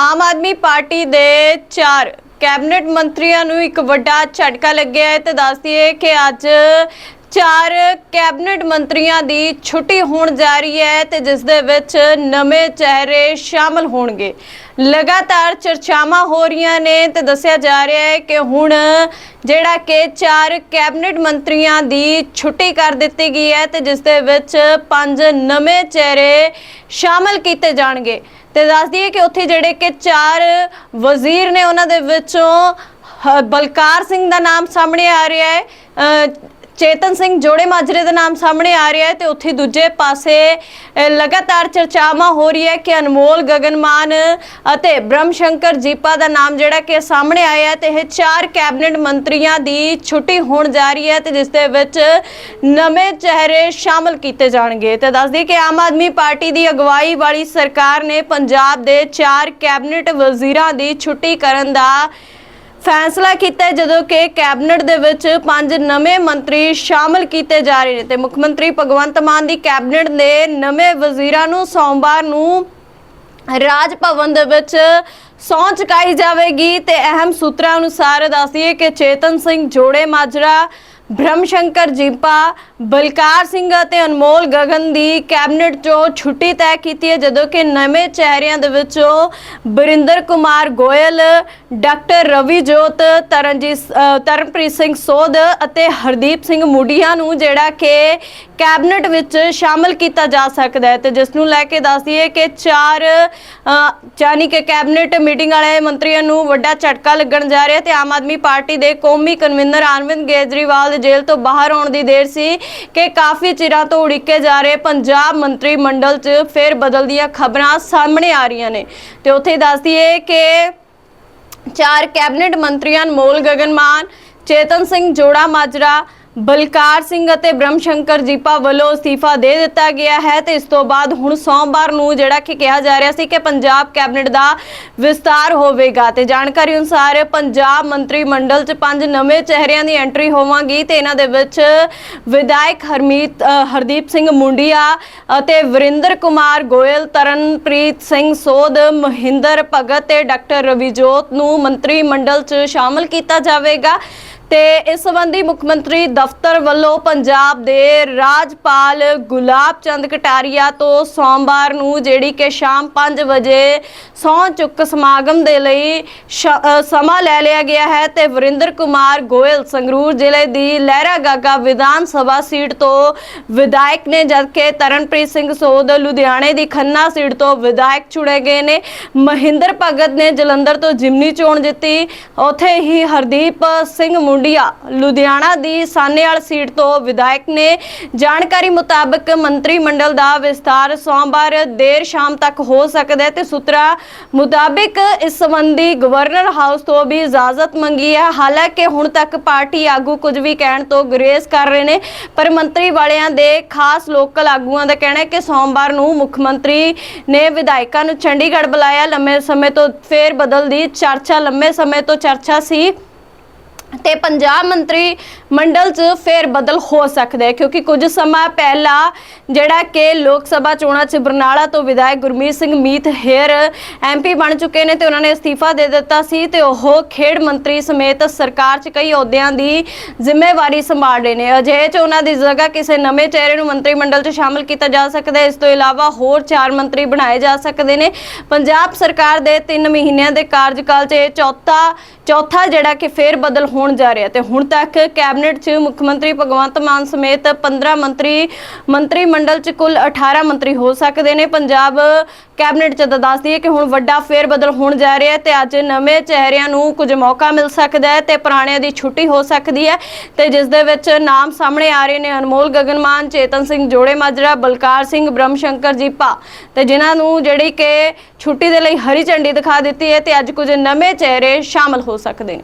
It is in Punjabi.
ਆਮ ਆਦਮੀ ਪਾਰਟੀ ਦੇ ਚਾਰ ਕੈਬਨਿਟ ਮੰਤਰੀਆਂ ਨੂੰ ਇੱਕ ਵੱਡਾ ਝਟਕਾ ਲੱਗਿਆ ਹੈ ਤੇ ਦੱਸਦੀਏ ਕਿ ਅੱਜ ਚਾਰ ਕੈਬਨਿਟ ਮੰਤਰੀਆਂ ਦੀ ਛੁੱਟੀ ਹੋਣ ਜਾ ਰਹੀ ਹੈ ਤੇ ਜਿਸ ਦੇ ਵਿੱਚ ਨਵੇਂ ਚਿਹਰੇ ਸ਼ਾਮਲ ਹੋਣਗੇ। ਲਗਾਤਾਰ ਚਰਚਾਵਾਂ ਹੋ ਰਹੀਆਂ ਨੇ ਤੇ ਦੱਸਿਆ ਜਾ ਰਿਹਾ ਹੈ ਕਿ ਹੁਣ ਜਿਹੜਾ ਕਿ ਚਾਰ ਕੈਬਨਿਟ ਮੰਤਰੀਆਂ ਦੀ ਛੁੱਟੀ ਕਰ ਦਿੱਤੀ ਗਈ ਹੈ ਤੇ ਜਿਸ ਦੇ ਵਿੱਚ ਪੰਜ ਨਵੇਂ ਚਿਹਰੇ ਸ਼ਾਮਲ ਕੀਤੇ ਜਾਣਗੇ। ਤੇ ਦੱਸ ਦਈਏ ਕਿ ਉੱਥੇ ਜਿਹੜੇ ਕਿ ਚਾਰ ਵਜ਼ੀਰ ਨੇ ਉਹਨਾਂ ਦੇ ਵਿੱਚੋਂ, ਹ- ਬਲਕਾਰ ਸਿੰਘ ਦਾ ਨਾਮ ਸਾਹਮਣੇ ਆ ਰਿਹਾ ਹੈ। ਚੇਤਨ ਸਿੰਘ ਜੋੜੇ ਮਾਜਰੇ ਦਾ ਨਾਮ ਸਾਹਮਣੇ ਆ ਰਿਹਾ ਹੈ ਤੇ ਉੱਥੇ ਦੂਜੇ ਪਾਸੇ ਲਗਾਤਾਰ ਚਰਚਾਵਾਂ ਹੋ ਰਹੀ ਹੈ ਕਿ ਅਨਮੋਲ ਗਗਨਮਾਨ ਅਤੇ ਬ੍ਰਹਮ ਸ਼ੰਕਰ ਜੀਪਾ ਦਾ ਨਾਮ ਜਿਹੜਾ ਕਿ ਸਾਹਮਣੇ ਆਇਆ ਹੈ ਤੇ ਇਹ ਚਾਰ ਕੈਬਨਿਟ ਮੰਤਰੀਆਂ ਦੀ ਛੁੱਟੀ ਹੋਣ ਜਾ ਰਹੀ ਹੈ ਤੇ ਜਿਸ ਦੇ ਵਿੱਚ ਨਵੇਂ ਚਿਹਰੇ ਸ਼ਾਮਲ ਕੀਤੇ ਜਾਣਗੇ। ਤੇ ਦੱਸ ਦਈਏ ਕਿ ਆਮ ਆਦਮੀ ਪਾਰਟੀ ਦੀ ਅਗਵਾਈ ਵਾਲੀ ਸਰਕਾਰ ਨੇ ਪੰਜਾਬ ਦੇ ਚਾਰ ਕੈਬਨਿਟ ਵਜ਼ੀਰਾਂ ਦੀ ਛੁੱਟੀ ਕਰਨ ਦਾ ਫੈਸਲਾ ਕੀਤਾ ਜਦੋਂ ਕਿ ਕੈਬਨਿਟ ਦੇ ਵਿੱਚ ਪੰਜ ਨਵੇਂ ਮੰਤਰੀ ਸ਼ਾਮਲ ਕੀਤੇ ਜਾ ਰਹੇ ਨੇ ਤੇ ਮੁੱਖ ਮੰਤਰੀ ਭਗਵੰਤ ਮਾਨ ਦੀ ਕੈਬਨਿਟ ਦੇ ਨਵੇਂ ਵਜ਼ੀਰਾਂ ਨੂੰ ਸੋਮਵਾਰ ਨੂੰ ਰਾਜ ਭਵਨ ਦੇ ਵਿੱਚ ਸਹੁੰ ਚੁਕਾਈ ਜਾਵੇਗੀ ਤੇ ਅਹਿਮ ਸੂਤਰਾਂ ਅਨੁਸਾਰ ਦੱਸਦੀਏ ਕਿ ਚੇਤਨ ਸਿੰਘ ਜੋੜੇ, ਮਾਜਰਾ ਬ੍ਰਹਮ ਸ਼ੰਕਰ ਜੀਪਾ, ਬਲਕਾਰ ਸਿੰਘ ਅਤੇ ਅਨਮੋਲ ਗਗਨ ਦੀ ਕੈਬਨਿਟ ਚੋਂ ਛੁੱਟੀ ਤੈਅ ਕੀਤੀ ਹੈ, ਜਦੋਂ ਕਿ ਨਵੇਂ ਚਿਹਰਿਆਂ ਦੇ ਵਿੱਚੋਂ ਬਰਿੰਦਰ ਕੁਮਾਰ ਗੋਇਲ ਡਾਕਟਰ ਰਵੀ ਜੋਤ ਤਰਨਜੀਤ ਤਰਨਪ੍ਰੀਤ ਸਿੰਘ ਸੋਧ ਅਤੇ ਹਰਦੀਪ ਸਿੰਘ ਮੁੰਡੀਆਂ ਨੂੰ ਜਿਹੜਾ ਕਿ ਕੈਬਨਿਟ ਵਿੱਚ ਸ਼ਾਮਲ ਕੀਤਾ ਜਾ ਸਕਦਾ ਹੈ ਤੇ ਜਿਸ ਨੂੰ ਲੈ ਕੇ ਦੱਸ ਦਈਏ ਕਿ ਚਾਰ ਯਾਨੀ ਕਿ ਕੈਬਨਿਟ ਮੀਟਿੰਗ ਵਾਲੇ ਮੰਤਰੀਆਂ ਨੂੰ ਵੱਡਾ ਝਟਕਾ ਲੱਗਣ ਜਾ ਰਿਹਾ ਤੇ ਆਮ ਆਦਮੀ ਪਾਰਟੀ ਦੇ ਕੌਮੀ ਕਨਵੀਨਰ ਅਰਵਿੰਦ ਕੇਜਰੀਵਾਲ ਜੇਲ੍ਹ ਤੋਂ ਬਾਹਰ ਆਉਣ ਦੀ ਦੇਰ ਸੀ ਕਿ ਕਾਫੀ ਚਿਰਾਂ ਤੋਂ ਉਡੀਕੇ ਜਾ ਰਹੇ ਪੰਜਾਬ ਮੰਤਰੀ ਮੰਡਲ 'ਚ ਫਿਰ ਬਦਲ ਦੀਆਂ ਖਬਰਾਂ ਸਾਹਮਣੇ ਆ ਰਹੀਆਂ ਨੇ। ਤੇ ਉੱਥੇ ਦੱਸ ਦਈਏ ਕਿ ਚਾਰ ਕੈਬਨਿਟ ਮੰਤਰੀਆਂ ਅਨਮੋਲ ਗਗਨ ਮਾਨ ਚੇਤਨ ਸਿੰਘ ਜੋੜਾ ਮਾਜਰਾ ਬਲਕਾਰ ਸਿੰਘ ਅਤੇ ਬ੍ਰਹਮ ਸ਼ੰਕਰ ਜੀਪਾ ਵੱਲੋਂ ਅਸਤੀਫਾ ਦੇ ਦਿੱਤਾ ਗਿਆ ਹੈ ਤੇ ਇਸ ਤੋਂ ਬਾਅਦ ਹੁਣ ਸੋਮਵਾਰ ਨੂੰ ਜਿਹੜਾ ਕਿ ਕਿਹਾ ਜਾ ਰਿਹਾ ਸੀ ਕਿ ਪੰਜਾਬ ਕੈਬਨਿਟ ਦਾ ਵਿਸਤਾਰ ਹੋਵੇਗਾ ਤੇ ਜਾਣਕਾਰੀ ਅਨੁਸਾਰ ਪੰਜਾਬ ਮੰਤਰੀ ਮੰਡਲ 'ਚ ਪੰਜ ਨਵੇਂ ਚਿਹਰਿਆਂ ਦੀ ਐਂਟਰੀ ਹੋਵਾਂਗੀ ਤੇ ਇਹਨਾਂ ਦੇ ਵਿੱਚ ਵਿਧਾਇਕ ਹਰਮੀਤ ਹਰਦੀਪ ਸਿੰਘ ਮੁੰਡੀਆ ਅਤੇ ਵਰਿੰਦਰ ਕੁਮਾਰ ਗੋਇਲ, ਤਰਨਪ੍ਰੀਤ ਸਿੰਘ ਸੋਧ, ਮਹਿੰਦਰ ਭਗਤ ਤੇ ਡਾਕਟਰ ਰਵੀਜੋਤ ਨੂੰ ਮੰਤਰੀ ਮੰਡਲ 'ਚ ਸ਼ਾਮਲ ਕੀਤਾ ਜਾਵੇਗਾ। ਤੇ ਇਸ ਸੰਬੰਧੀ ਮੁੱਖ ਮੰਤਰੀ ਦਫ਼ਤਰ ਵੱਲੋਂ ਪੰਜਾਬ ਦੇ ਰਾਜਪਾਲ ਗੁਲਾਬ ਚੰਦ ਕਟਾਰੀਆ ਤੋਂ ਸੋਮਵਾਰ ਨੂੰ ਜਿਹੜੀ ਕਿ ਸ਼ਾਮ 5 ਵਜੇ ਸਹੁੰ ਚੁੱਕ ਸਮਾਗਮ ਦੇ ਲਈ ਸ਼- ਸਮਾਂ ਲੈ ਲਿਆ ਗਿਆ ਹੈ ਤੇ ਵਰਿੰਦਰ ਕੁਮਾਰ ਗੋਇਲ ਸੰਗਰੂਰ ਜ਼ਿਲ੍ਹੇ ਦੀ ਲਹਿਰਾ ਗਾਗਾ ਵਿਧਾਨ ਸਭਾ ਸੀਟ ਤੋਂ ਵਿਧਾਇਕ ਨੇ, ਜਦਕਿ ਤਰਨਪ੍ਰੀਤ ਸਿੰਘ ਸੋਧ ਲੁਧਿਆਣੇ ਦੀ ਖੰਨਾ ਸੀਟ ਤੋਂ ਵਿਧਾਇਕ ਚੁਣੇ ਗਏ ਨੇ। ਮਹਿੰਦਰ ਭਗਤ ਨੇ ਜਲੰਧਰ ਤੋਂ ਜਿਮਨੀ ਚੋਣ ਜਿੱਤੀ। ਉੱਥੇ ਹੀ ਹਰਦੀਪ ਸਿੰਘ ਮੁੰਡੀਆ ਲੁਧਿਆਣਾ ਦੀ ਸਾਨੇਵਾਲ ਸੀਟ ਤੋਂ ਵਿਧਾਇਕ ਨੇ ਜਾਣਕਾਰੀ ਮੁਤਾਬਕ ਮੰਤਰੀ ਮੰਡਲ ਦਾ ਵਿਸਤਾਰ ਸੋਮਵਾਰ ਦੇਰ ਸ਼ਾਮ ਤੱਕ ਹੋ ਸਕਦਾ ਹੈ ਤੇ ਸੂਤਰਾਂ ਮੁਤਾਬਕ ਇਸ ਸੰਬੰਧੀ ਗਵਰਨਰ ਹਾਊਸ ਤੋਂ ਵੀ ਇਜਾਜ਼ਤ ਮੰਗੀ ਹੈ। ਹਾਲਾਂਕਿ ਹੁਣ ਤੱਕ ਪਾਰਟੀ ਆਗੂ ਕੁਝ ਵੀ ਕਹਿਣ ਤੋਂ ਗੁਰੇਜ਼ ਕਰ ਰਹੇ ਨੇ, ਪਰ ਮੰਤਰੀ ਵਾਲਿਆਂ ਦੇ ਖਾਸ ਲੋਕਲ ਆਗੂਆਂ ਦਾ ਕਹਿਣਾ ਹੈ ਕਿ ਸੋਮਵਾਰ ਨੂੰ ਮੁੱਖ ਮੰਤਰੀ ਨੇ ਵਿਧਾਇਕਾਂ ਨੂੰ ਚੰਡੀਗੜ੍ਹ ਬੁਲਾਇਆ। ਲੰਮੇ ਸਮੇਂ ਤੋਂ ਫੇਰ ਬਦਲ ਦੀ ਚਰਚਾ, ਲੰਮੇ ਸਮੇਂ ਤੋਂ ਚਰਚਾ ਸੀ। ਤੇ ਪੰਜਾਬ ਮੰਤਰੀ ਮੰਡਲ 'ਚ ਫੇਰ ਬਦਲ ਹੋ ਸਕਦਾ ਹੈ, ਕਿਉਂਕਿ ਕੁਝ ਸਮਾਂ ਪਹਿਲਾਂ ਜਿਹੜਾ ਕਿ ਲੋਕ ਸਭਾ ਚੋਣਾਂ 'ਚ ਬਰਨਾਲਾ ਤੋਂ ਵਿਧਾਇਕ ਗੁਰਮੀਤ ਸਿੰਘ ਮੀਤ ਹੇਰ ਐਮਪੀ ਬਣ ਚੁੱਕੇ ਨੇ ਤੇ ਉਹਨਾਂ ਨੇ ਅਸਤੀਫਾ ਦੇ ਦਿੱਤਾ ਸੀ ਤੇ ਉਹ ਖੇਡ ਮੰਤਰੀ ਸਮੇਤ ਸਰਕਾਰ 'ਚ ਕਈ ਅਹੁਦਿਆਂ ਦੀ ਜ਼ਿੰਮੇਵਾਰੀ ਸੰਭਾਲ ਰਹੇ ਨੇ। ਅਜਿਹੇ 'ਚ ਉਹਨਾਂ ਦੀ ਜਗ੍ਹਾ ਕਿਸੇ ਨਵੇਂ ਚਿਹਰੇ ਨੂੰ ਮੰਤਰੀ ਮੰਡਲ 'ਚ ਸ਼ਾਮਲ ਕੀਤਾ ਜਾ ਸਕਦਾ ਹੈ। ਇਸ ਤੋਂ ਇਲਾਵਾ ਹੋਰ ਚਾਰ ਮੰਤਰੀ ਬਣਾਏ ਜਾ ਸਕਦੇ ਨੇ। ਪੰਜਾਬ ਸਰਕਾਰ ਦੇ 3 ਮਹੀਨਿਆਂ ਦੇ ਕਾਰਜਕਾਲ 'ਚ ਇਹ ਚੌਥਾ ਚੌਥਾ ਜਿਹੜਾ ਕਿ ਫੇਰ ਬਦਲ ਹੋਣ ਜਾ ਰਿਹਾ ਤੇ ਹੁਣ ਤੱਕ ਕੈਬਨਿਟ 'ਚ ਮੁੱਖ ਮੰਤਰੀ ਭਗਵੰਤ ਮਾਨ ਸਮੇਤ 15 ਮੰਤਰੀ ਮੰਤਰੀ ਮੰਡਲ 'ਚ ਕੁੱਲ 18 ਮੰਤਰੀ ਹੋ ਸਕਦੇ ਨੇ। ਪੰਜਾਬ ਕੈਬਨਿਟ 'ਚ ਤਾਂ ਦੱਸ ਦਈਏ ਕਿ ਹੁਣ ਵੱਡਾ ਫੇਰ ਬਦਲ ਹੋਣ ਜਾ ਰਿਹਾ ਹੈ ਤੇ ਅੱਜ ਨਵੇਂ ਚਿਹਰਿਆਂ ਨੂੰ ਕੁਝ ਮੌਕਾ ਮਿਲ ਸਕਦਾ ਹੈ ਤੇ ਪੁਰਾਣਿਆਂ ਦੀ ਛੁੱਟੀ ਹੋ ਸਕਦੀ ਹੈ ਤੇ ਜਿਸ ਦੇ ਵਿੱਚ ਨਾਮ ਸਾਹਮਣੇ ਆ ਰਹੇ ਨੇ ਅਨਮੋਲ ਗਗਨਮਾਨ, ਚੇਤਨ ਸਿੰਘ ਜੋੜੇ ਮਾਜਰਾ, ਬਲਕਾਰ ਸਿੰਘ ਬ੍ਰਹਮ ਸ਼ੰਕਰ ਜੀਪਾ ਤੇ ਜਿਨ੍ਹਾਂ ਨੂੰ ਜਿਹੜੀ ਕਿ ਛੁੱਟੀ ਦੇ ਲਈ ਹਰੀ ਝੰਡੀ ਦਿਖਾ ਦਿੱਤੀ ਹੈ ਤੇ ਅੱਜ ਕੁਝ ਨਵੇਂ ਚਿਹਰੇ ਸ਼ਾਮਲ ਹੋ ਸਕਦੇ ਨੇ।